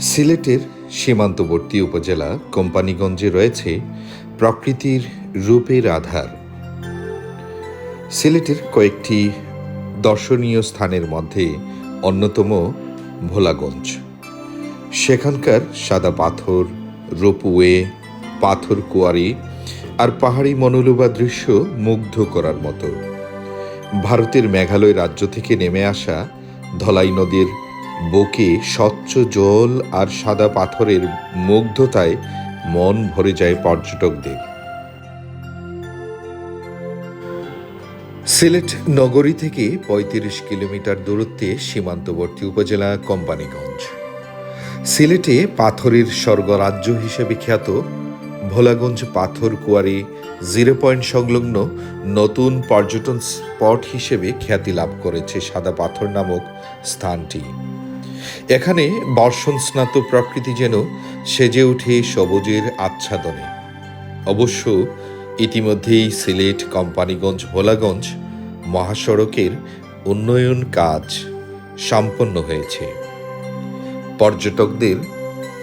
সিলেটের সীমান্তবর্তী উপজেলা কোম্পানিগঞ্জে রয়েছে প্রকৃতির রূপের আধার। সিলেটের কয়েকটি দর্শনীয় স্থানের মধ্যে অন্যতম ভোলাগঞ্জ। সেখানকার সাদা পাথর, রোপওয়ে, পাথর কুয়ারি আর পাহাড়ি মনোলোভা দৃশ্য মুগ্ধ করার মতো। ভারতের মেঘালয় রাজ্য থেকে নেমে আসা ধলাই নদীর বুকে স্বচ্ছ জল আর সাদা পাথরের মুগ্ধতায় মন ভরে যায় পর্যটকদের। সিলেট নগরী থেকে ৩৫ কিলোমিটার দূরত্বে সীমান্তবর্তী উপজেলা কোম্পানিগঞ্জ। সিলেটে পাথরের স্বর্গরাজ্য হিসেবে খ্যাত ভোলাগঞ্জ পাথর কুয়ারি জিরো পয়েন্ট সংলগ্ন নতুন পর্যটন স্পট হিসেবে খ্যাতি লাভ করেছে সাদা পাথর নামক স্থানটি। এখানে বর্ষণ স্নাত প্রকৃতি যেন সেজে ওঠে সবুজের আচ্ছাদনে। অবশ্য ইতিমধ্যেই সিলেট কোম্পানিগঞ্জ, ভোলাগঞ্জ মহাসড়কের উন্নয়ন কাজ সম্পন্ন হয়েছে। পর্যটকদের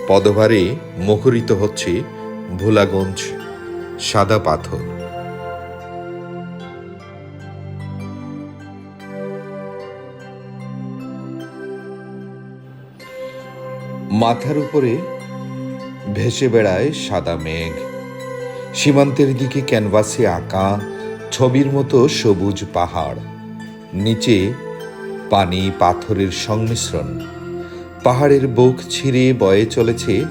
পদভারে মুখরিত হচ্ছে ভোলাগঞ্জ সাদা পাথর। মাথার উপরে ভেসে বেড়ায় সাদা মেঘ। সীমান্তের দিকে ক্যানভাসে আঁকা ছবির মতো সবুজ পাহাড়। নিচে পানি পাথরের সংমিশ্রণ। পাহাড়ের বুক ছিঁড়ে বয়ে চলেছে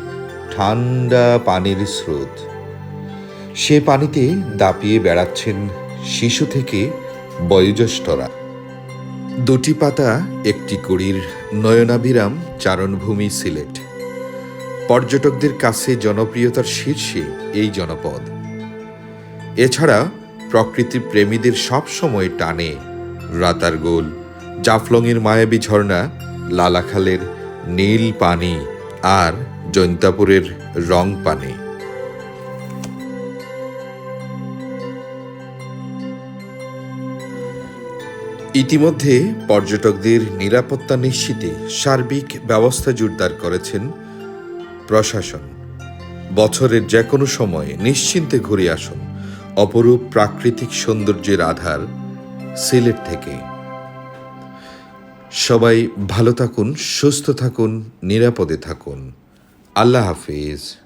ঠান্ডা পানির স্রোত। সে পানিতে দাপিয়ে বেড়াচ্ছেন শিশু থেকে বয়োজ্যেষ্ঠরা। দুটি পাতা, একটি কুড়ির নয়নাভিরাম চারণভূমি সিলেট। পর্যটকদের কাছে জনপ্রিয়তার শীর্ষে এই জনপদ। এছাড়া প্রকৃতি প্রেমীদের সব সময় টানে রাতারগোল জাফলংয়ের মায়াবী ঝর্ণা, লালাখালের নীল পানি আর জৈন্তাপুরের রং পানি। ইতিমধ্যে পর্যটকদের নিরাপত্তা নিশ্চিতে সার্বিক ব্যবস্থা জোরদার করেছেন প্রশাসন। বছরের যে কোনো সময় নিশ্চিন্তে ঘুরে আসুন অপরূপ প্রাকৃতিক সৌন্দর্যের আধার সিলেট থেকে। সবাই ভালো থাকুন, সুস্থ থাকুন, নিরাপদে থাকুন। আল্লাহ হাফিজ।